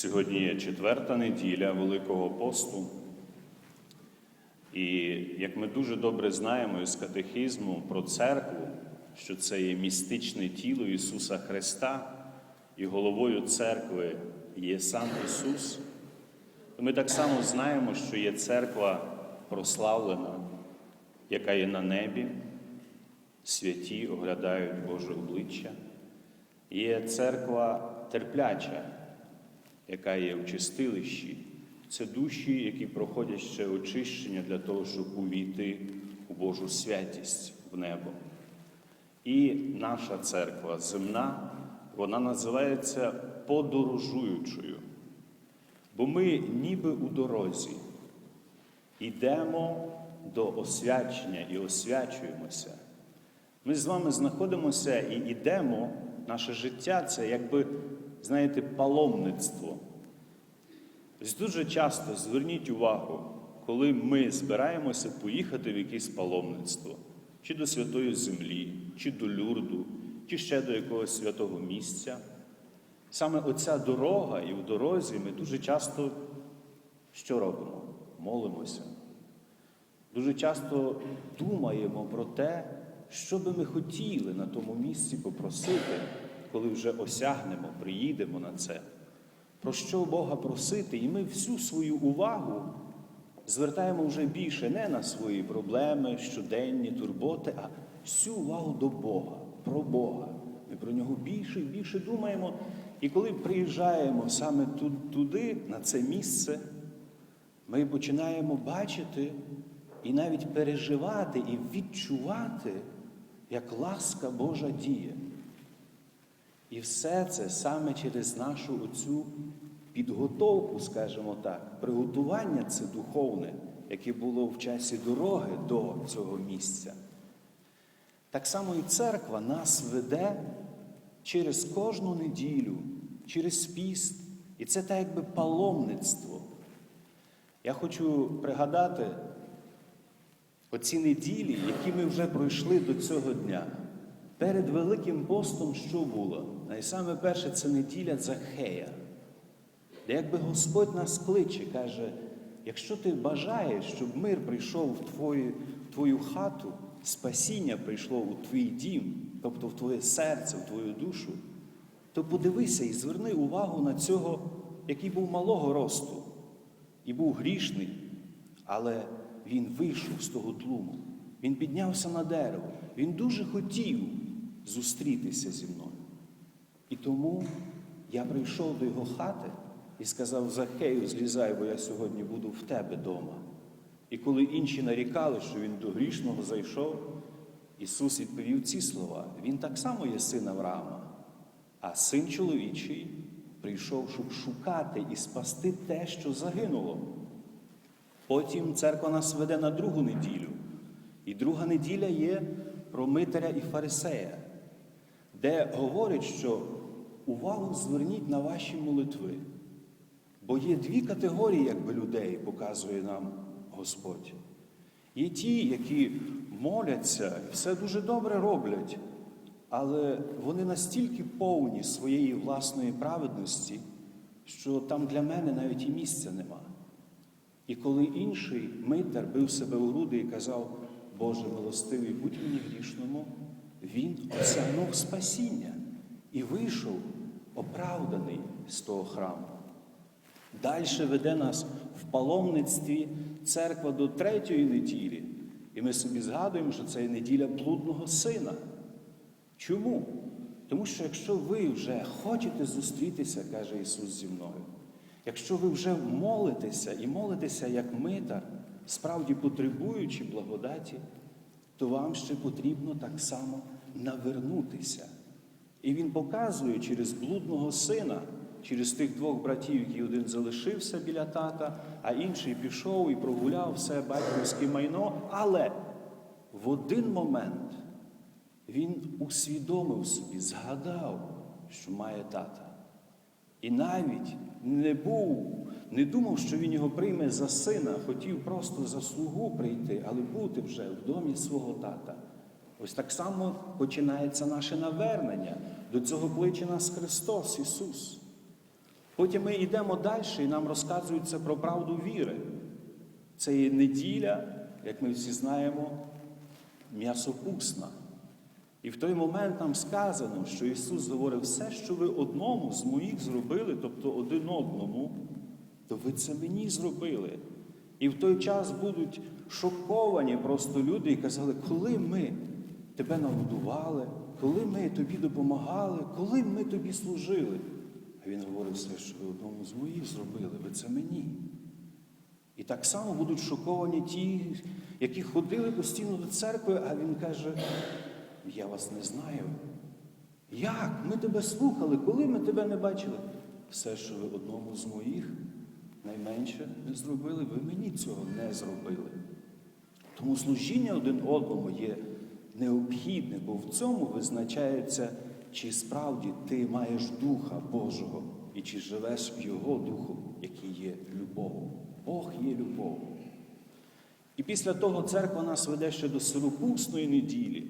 Сьогодні є четверта неділя Великого посту. І як ми дуже добре знаємо із катехізму про церкву, що це є містичне тіло Ісуса Христа, і головою церкви є сам Ісус, то ми так само знаємо, що є церква прославлена, яка є на небі, святі оглядають Боже обличчя. Є церква терпляча, яка є в чистилищі. Це душі, які проходять ще очищення для того, щоб увійти у Божу святість в небо. І наша церква земна, вона називається подорожуючою. Бо ми ніби у дорозі йдемо до освячення і освячуємося. Ми з вами знаходимося і йдемо, наше життя це якби, знаєте, паломництво. Дуже часто зверніть увагу, коли ми збираємося поїхати в якесь паломництво, чи до святої землі, чи до люрду, чи ще до якогось святого місця. Саме оця дорога і в дорозі ми дуже часто що робимо? Молимося. Дуже часто думаємо про те, що би ми хотіли на тому місці попросити, коли вже осягнемо, приїдемо на це. Про що Бога просити, і ми всю свою увагу звертаємо вже більше не на свої проблеми, щоденні турботи, а всю увагу до Бога, про Бога. Ми про нього більше і більше думаємо. І коли приїжджаємо саме туди, на це місце, ми починаємо бачити і навіть переживати і відчувати, як ласка Божа діє. І все це саме через нашу оцю підготовку, скажімо так, приготування це духовне, яке було в часі дороги до цього місця. Так само і церква нас веде через кожну неділю, через піст. І це так якби паломництво. Я хочу пригадати оці неділі, які ми вже пройшли до цього дня. Перед Великим постом що було? Найсаме перше це неділя Захея, де якби Господь нас кличе, каже, якщо ти бажаєш, щоб мир прийшов в твою, в твою хату, спасіння прийшло у твій дім, тобто в твоє серце, в твою душу, то подивися і зверни увагу на цього, який був малого росту і був грішний, але він вийшов з того тлуму. Він піднявся на дерево. Він дуже хотів зустрітися зі мною. І тому я прийшов до його хати і сказав: Захею, злізай, бо я сьогодні буду в тебе вдома. І коли інші нарікали, що він до грішного зайшов, Ісус відповів ці слова: Він так само є син Авраама, а син чоловічий прийшов, щоб шукати і спасти те, що загинуло. Потім церква нас веде на другу неділю. І друга неділя є про Митаря і Фарисея, де говорить, що увагу зверніть на ваші молитви. Бо є дві категорії, якби людей, показує нам Господь. Є ті, які моляться і все дуже добре роблять, але вони настільки повні своєї власної праведності, що там для мене навіть і місця нема. І коли інший митар бив себе у груди і казав, Боже милостивий, будь мені грішному, він осягнув спасіння і вийшов оправданий з того храму. Далі веде нас в паломництві церква до третьої неділі. І ми собі згадуємо, що це неділя блудного сина. Чому? Тому що якщо ви вже хочете зустрітися, каже Ісус зі мною, якщо ви вже молитеся і молитеся як митар, справді потребуючи благодаті, то вам ще потрібно так само навернутися. І Він показує через блудного сина, через тих двох братів, які один залишився біля тата, а інший пішов і прогуляв все батьківське майно. Але в один момент він усвідомив собі, згадав, що має тата. І навіть не був, не думав, що він його прийме за сина, хотів просто за слугу прийти, але бути вже в домі свого тата. Ось так само починається наше навернення. До цього кличе нас Христос Ісус. Потім ми йдемо далі, і нам розказується про правду віри. Це є неділя, як ми всі знаємо, м'ясопусна. І в той момент нам сказано, що Ісус говорив, все, що ви одному з моїх зробили, тобто один одному, то ви це мені зробили. І в той час будуть шоковані просто люди і казали, коли ми тебе нагодували, коли ми тобі допомагали, коли ми тобі служили. А він говорив, все, що ви одному з моїх зробили, ви це мені. І так само будуть шоковані ті, які ходили постійно до церкви, а він каже, я вас не знаю. Як? Ми тебе слухали, коли ми тебе не бачили? Все, що ви одному з моїх найменше не зробили, ви мені цього не зробили. Тому служіння один одному є необхідне, бо в цьому визначається, чи справді ти маєш Духа Божого і чи живеш в Його Духу, який є любов. Бог є любов. І після того церква нас веде ще до сиропусної неділі,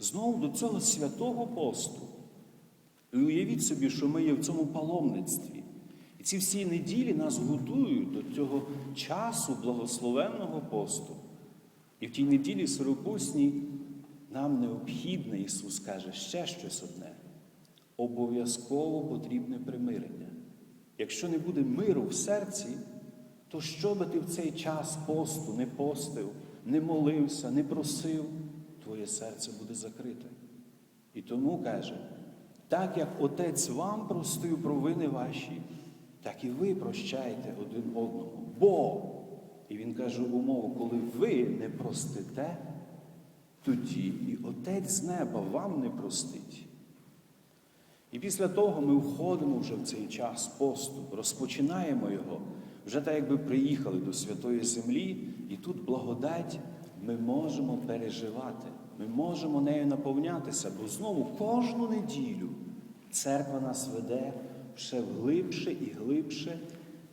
знову до цього святого посту. І уявіть собі, що ми є в цьому паломництві. І ці всі неділі нас готують до цього часу благословенного посту. І в тій неділі сиропусній нам необхідне, Ісус каже, ще щось одне. Обов'язково потрібне примирення. Якщо не буде миру в серці, то що би ти в цей час посту не постив, не молився, не просив, твоє серце буде закрите. І тому каже, так як Отець вам простив провини ваші, так і ви прощайте один одному. Бо, і він каже умову, коли ви не простите, тоді і Отець з неба вам не простить. І після того ми входимо вже в цей час посту, розпочинаємо його, вже так якби приїхали до святої землі, і тут благодать ми можемо переживати, ми можемо нею наповнятися, бо знову кожну неділю церква нас веде все глибше і глибше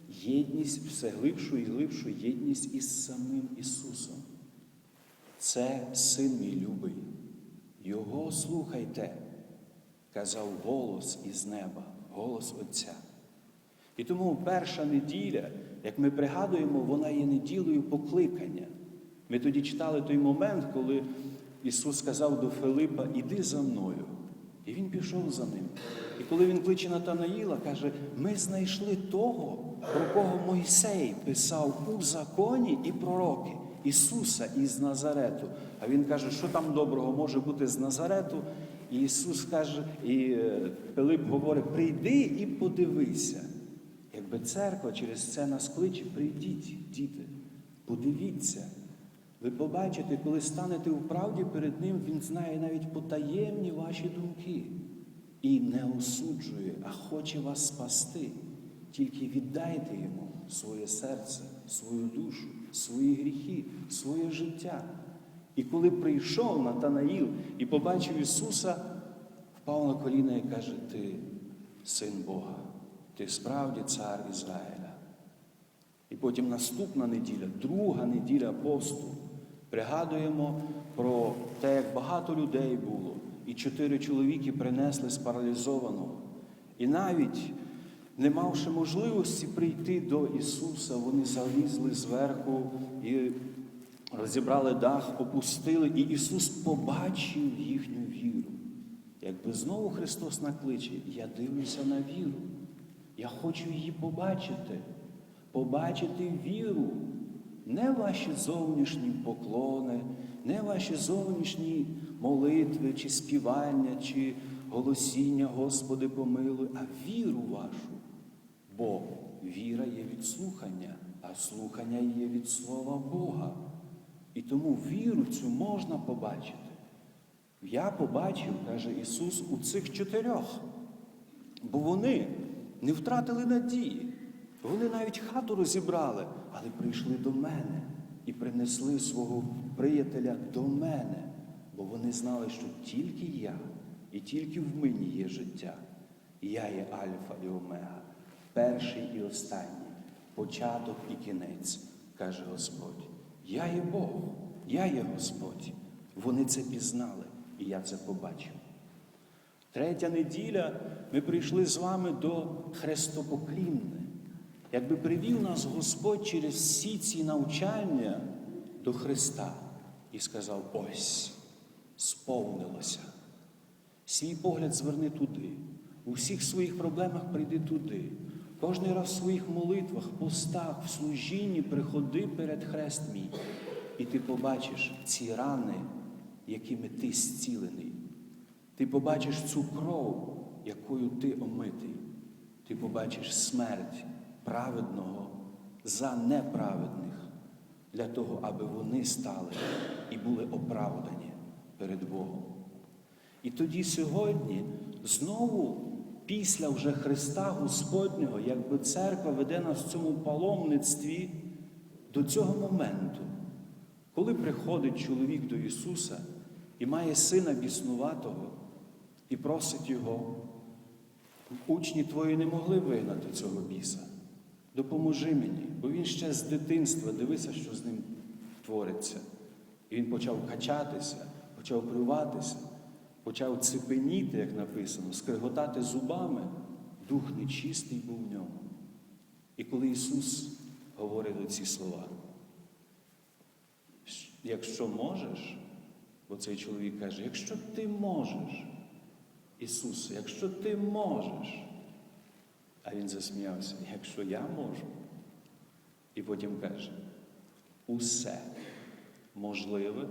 єдність, все глибшу і глибшу єдність із самим Ісусом. Це син мій любий, Його слухайте, казав голос із неба, голос Отця. І тому перша неділя, як ми пригадуємо, вона є неділею покликання. Ми тоді читали той момент, коли Ісус сказав до Филипа, іди за мною. І він пішов за ним. І коли він кличе Натанаїла, каже, ми знайшли того, про кого Мойсей писав у законі і пророки, Ісуса із Назарету. А він каже, що там доброго може бути з Назарету? І Ісус каже, і е, Пилип говорить, прийди і подивися. Якби церква через це нас кличе, прийдіть, діти, подивіться. Ви побачите, коли станете у правді перед Ним, Він знає навіть потаємні ваші думки і не осуджує, а хоче вас спасти. Тільки віддайте йому своє серце, свою душу, свої гріхи, своє життя. І коли прийшов Натанаїл і побачив Ісуса, впав на коліна і каже: Ти син Бога, ти справді цар Ізраїля. І потім наступна неділя, друга неділя посту, пригадуємо про те, як багато людей було, і чотири чоловіки принесли спаралізованого. І навіть, не мавши можливості прийти до Ісуса, вони залізли зверху і розібрали дах, опустили, і Ісус побачив їхню віру. Якби знову Христос накличе, я дивлюся на віру. Я хочу її побачити, побачити віру, не ваші зовнішні поклони, не ваші зовнішні молитви, чи співання, чи голосіння, Господи, помилуй, а віру вашу. Бо віра є від слухання, а слухання є від Слова Бога. І тому віру цю можна побачити. Я побачив, каже Ісус, у цих чотирьох, бо вони не втратили надії. Вони навіть хату розібрали, але прийшли до мене і принесли свого приятеля до мене, бо вони знали, що тільки я і тільки в мені є життя. Я є Альфа і Омега, перший і останній, початок і кінець, каже Господь. Я є Бог, я є Господь. Вони це пізнали, і я це побачив. Третя неділя ми прийшли з вами до Хрестопоклінне. Якби привів нас Господь через всі ці навчання до Христа і сказав: ось, сповнилося. Свій погляд зверни туди. У всіх своїх проблемах прийди туди. Кожний раз в своїх молитвах, постах, в служінні приходи перед хрест мій. І ти побачиш ці рани, якими ти зцілений. Ти побачиш цю кров, якою ти омитий. Ти побачиш смерть праведного за неправедних, для того, аби вони стали і були оправдані перед Богом. І тоді сьогодні знову, після вже Христа Господнього, якби церква веде нас в цьому паломництві до цього моменту, коли приходить чоловік до Ісуса і має сина біснуватого і просить Його, учні твої не могли вигнати цього біса. Допоможи мені, бо він ще з дитинства дивися, що з ним твориться. І він почав качатися, почав плюватися, почав цепеніти, як написано, скриготати зубами, дух нечистий був в ньому. І коли Ісус говорив ці слова, якщо можеш, бо цей чоловік каже, якщо ти можеш, Ісусе, якщо ти можеш, а він засміявся, якщо я можу. І потім каже, усе можливе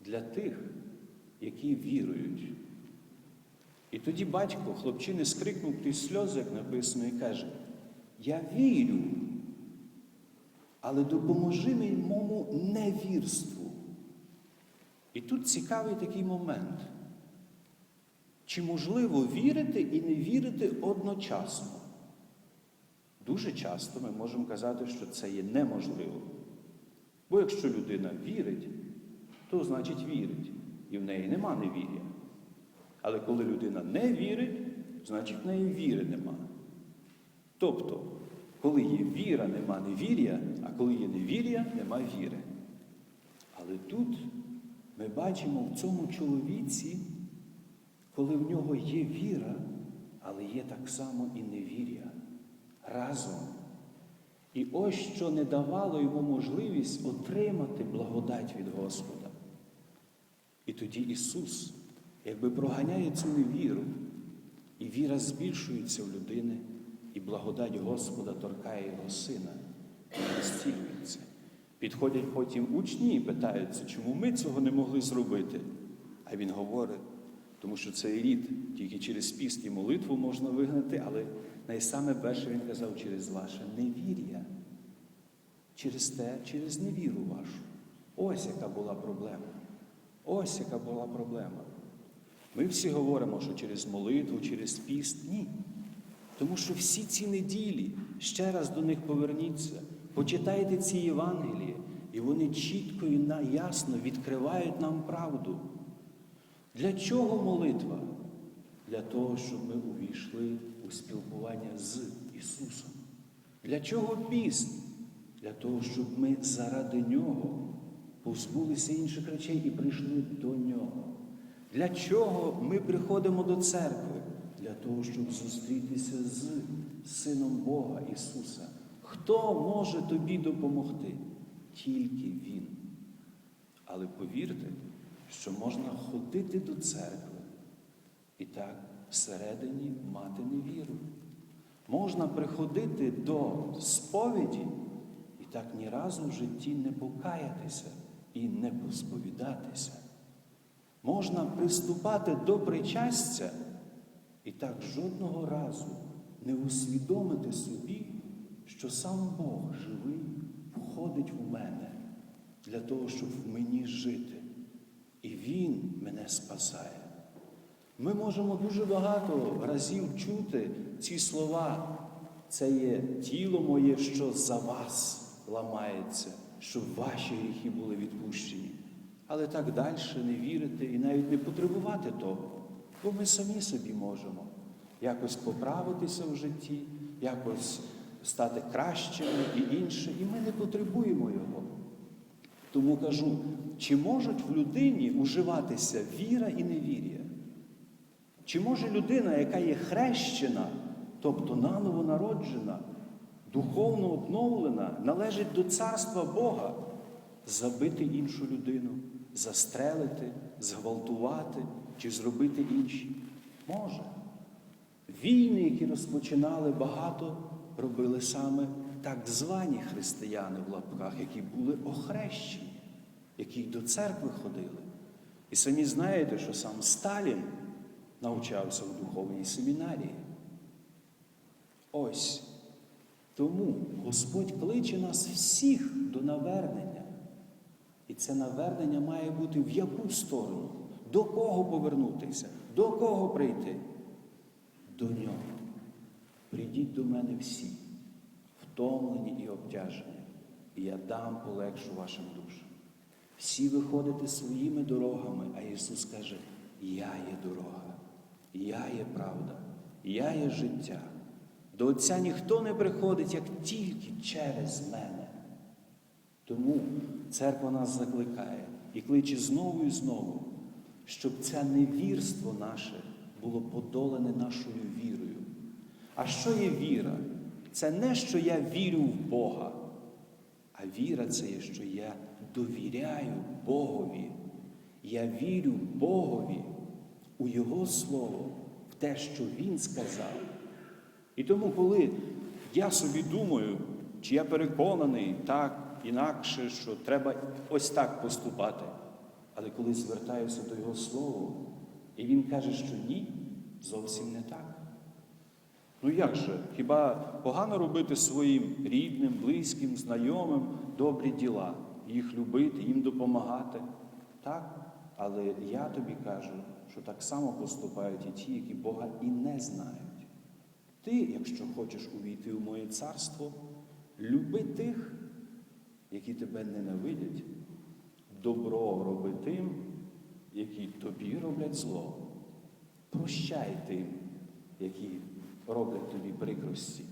для тих, які вірують. І тоді батько хлопчини скрикнув крізь сльози, як написано, і каже, я вірю, але допоможи моєму невірству. І тут цікавий такий момент. Чи можливо вірити і не вірити одночасно? Дуже часто ми можемо казати, що це є неможливо. Бо якщо людина вірить, то значить вірить, і в неї нема невір'я. Але коли людина не вірить, значить в неї віри нема. Тобто, коли є віра, нема невір'я, а коли є невір'я, нема віри. Але тут ми бачимо в цьому чоловіці коли в нього є віра, але є так само і невір'я разом. І ось що не давало йому можливість отримати благодать від Господа. Тоді Ісус, якби проганяє цю невіру, і віра збільшується в людини, і благодать Господа торкає його сина, і він зцілюється. Підходять потім учні і питаються, чому ми цього не могли зробити. А він говорить, тому що цей рід тільки через піст і молитву можна вигнати, але найсаме перше він казав через ваше невір'я. Через те, через невіру вашу. Ось яка була проблема. Ось яка була проблема. Ми всі говоримо, що через молитву, через піст ні. Тому що всі ці неділі, ще раз до них поверніться, почитайте ці Євангелії, і вони чітко і ясно відкривають нам правду. Для чого молитва? Для того, щоб ми увійшли у спілкування з Ісусом. Для чого піст? Для того, щоб ми заради Нього позбулися інших речей і прийшли до Нього. Для чого ми приходимо до церкви? Для того, щоб зустрітися з Сином Бога Ісуса. Хто може тобі допомогти? Тільки Він. Але повірте, що можна ходити до церкви і так всередині мати невіру. Можна приходити до сповіді і так ні разу в житті не покаятися і не посповідатися. Можна приступати до причастя і так жодного разу не усвідомити собі, що сам Бог живий входить в мене для того, щоб в мені жити. І Він мене спасає. Ми можемо дуже багато разів чути ці слова. Це є тіло моє, що за вас ламається, щоб ваші гріхи були відпущені. Але так далі не вірити і навіть не потребувати того. Бо ми самі собі можемо якось поправитися в житті, якось стати кращими і інше. І ми не потребуємо його. Тому кажу, чи можуть в людині уживатися віра і невір'я? Чи може людина, яка є хрещена, тобто наново народжена, духовно обновлена, належить до царства Бога, забити іншу людину, застрелити, зґвалтувати чи зробити інші? Може. Війни, які розпочинали багато, робили саме так звані християни в лапках, які були охрещені, які до церкви ходили. І самі знаєте, що сам Сталін навчався в духовній семінарії. Ось тому Господь кличе нас всіх до навернення. І це навернення має бути в яку сторону? До кого повернутися? До кого прийти? До нього. Прийдіть до мене всі, втомлені і обтяжені, і я дам полегшу вашим душам. Всі виходите своїми дорогами, а Ісус каже: Я є дорога, я є правда, я є життя. До Отця ніхто не приходить, як тільки через мене. Тому церква нас закликає і кличе знову і знову, щоб це невірство наше було подолене нашою вірою. А що є віра? Це не що я вірю в Бога, а віра це є, що я довіряю Богові. Я вірю Богові у Його Слово, в те, що Він сказав. І тому, коли я собі думаю, чи я переконаний так, інакше, що треба ось так поступати. Але коли звертаюся до Його Слова, і Він каже, що ні, зовсім не так. Ну як же? Хіба погано робити своїм рідним, близьким, знайомим добрі діла, їх любити, їм допомагати? Так? Але я тобі кажу, що так само поступають і ті, які Бога і не знають. Ти, якщо хочеш увійти у моє царство, люби тих, які тебе ненавидять, добро роби тим, які тобі роблять зло. Прощай тим, які роблять тобі прикрості.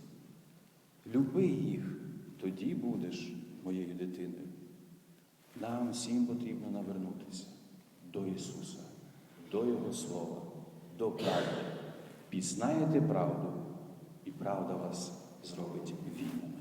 Люби їх, тоді будеш моєю дитиною. Нам всім потрібно навернутися до Ісуса, до Його Слова, до правди. Пізнаєте правду, правда вас зробить вільними.